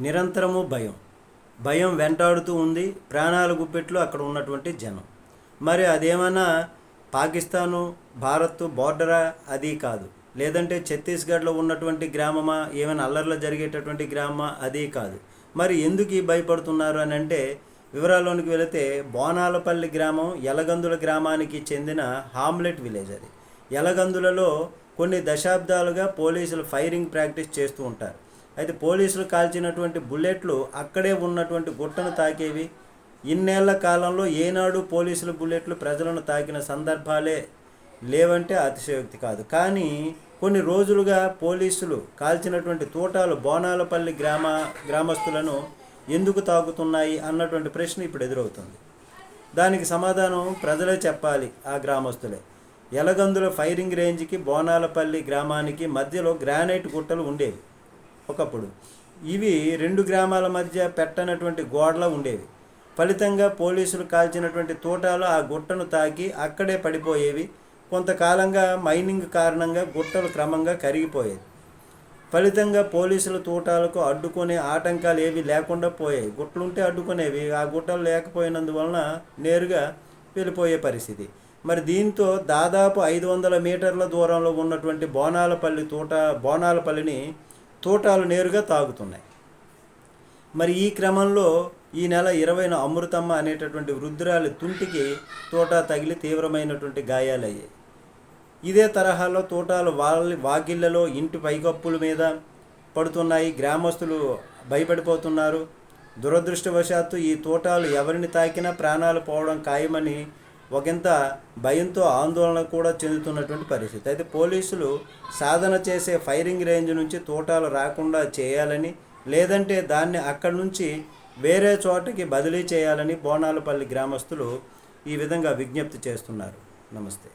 నిరంతరము భయం. భయం వెంటాడుతూ ఉంది. ప్రాణాల గుప్పెట్లో అక్కడ ఉన్నటువంటి జనం. మరి అదేమన్నా పాకిస్తాను భారత్ బోర్డరా? అది కాదు. లేదంటే ఛత్తీస్గఢ్లో ఉన్నటువంటి గ్రామమా? ఏమైనా అల్లర్లు జరిగేటటువంటి గ్రామమా? అది కాదు. మరి ఎందుకు ఈ భయపడుతున్నారు అని అంటే వివరాల్లోనికి వెళితే బోనాలపల్లి గ్రామం యలగందుల గ్రామానికి చెందిన హామ్లెట్ విలేజ్ అది. యలగందులలో కొన్ని దశాబ్దాలుగా పోలీసులు ఫైరింగ్ ప్రాక్టీస్ చేస్తూ ఉంటారు. అయితే పోలీసులు కాల్చినటువంటి బుల్లెట్లు అక్కడే ఉన్నటువంటి గుట్టను తాకేవి. ఇన్నేళ్ళ కాలంలో ఏనాడు పోలీసుల బుల్లెట్లు ప్రజలను తాకిన సందర్భాలే లేవంటే అతిశయోక్తి కాదు. కానీ కొన్ని రోజులుగా పోలీసులు కాల్చినటువంటి తోటాలు బోనాలపల్లి గ్రామ గ్రామస్తులను ఎందుకు తాకుతున్నాయి అన్నటువంటి ప్రశ్న ఇప్పుడు ఎదురవుతుంది. దానికి సమాధానం ప్రజలే చెప్పాలి ఆ గ్రామస్తులే. ఎలగందుల ఫైరింగ్ రేంజ్కి బోనాలపల్లి గ్రామానికి మధ్యలో గ్రానైట్ గుట్టలు ఉండేవి. ఒకప్పుడు. ఇవి రెండు గ్రామాల మధ్య పెట్టనటువంటి గోడలు ఉండేవి. ఫలితంగా పోలీసులు కాల్చినటువంటి తోటాలు ఆ గుట్టను తాకి అక్కడే పడిపోయేవి. కొంతకాలంగా మైనింగ్ కారణంగా గుట్టలు క్రమంగా కరిగిపోయేవి. ఫలితంగా పోలీసుల తోటాలకు అడ్డుకునే ఆటంకాలు ఏవి లేకుండా పోయాయి. గుట్టలుంటే అడ్డుకునేవి. ఆ గుట్టలు లేకపోయినందువలన నేరుగా వెళ్ళిపోయే పరిస్థితి. మరి దీంతో దాదాపు ఐదు వందల మీటర్ల దూరంలో ఉన్నటువంటి బోనాలపల్లి తోట బోనాలపల్లిని తోటాలు నేరుగా తాగుతున్నాయి. మరి ఈ క్రమంలో ఈ నెల ఇరవైన అమృతమ్మ అనేటటువంటి వృద్ధురాలి తుంటికి తోట తగిలి తీవ్రమైనటువంటి గాయాలయ్యాయి. ఇదే తరహాలో తోటాలు వాళ్ళ వాకిళ్ళలో ఇంటి పైకప్పుల మీద పడుతున్నాయి. గ్రామస్తులు భయపడిపోతున్నారు. దురదృష్టవశాత్తు ఈ తోటాలు ఎవరిని తాకినా ప్రాణాలు పోవడం ఖాయమని ఒకంత భయంతో ఆందోళన కూడా చెందుతున్నటువంటి పరిస్థితి. అయితే పోలీసులు సాధన చేసే ఫైరింగ్ రేంజ్ నుంచి తోటాలు రాకుండా చేయాలని లేదంటే దాన్ని అక్కడి నుంచి వేరే చోటకి బదిలీ చేయాలని బోనాలపల్లి గ్రామస్తులు ఈ విధంగా విజ్ఞప్తి చేస్తున్నారు. నమస్తే.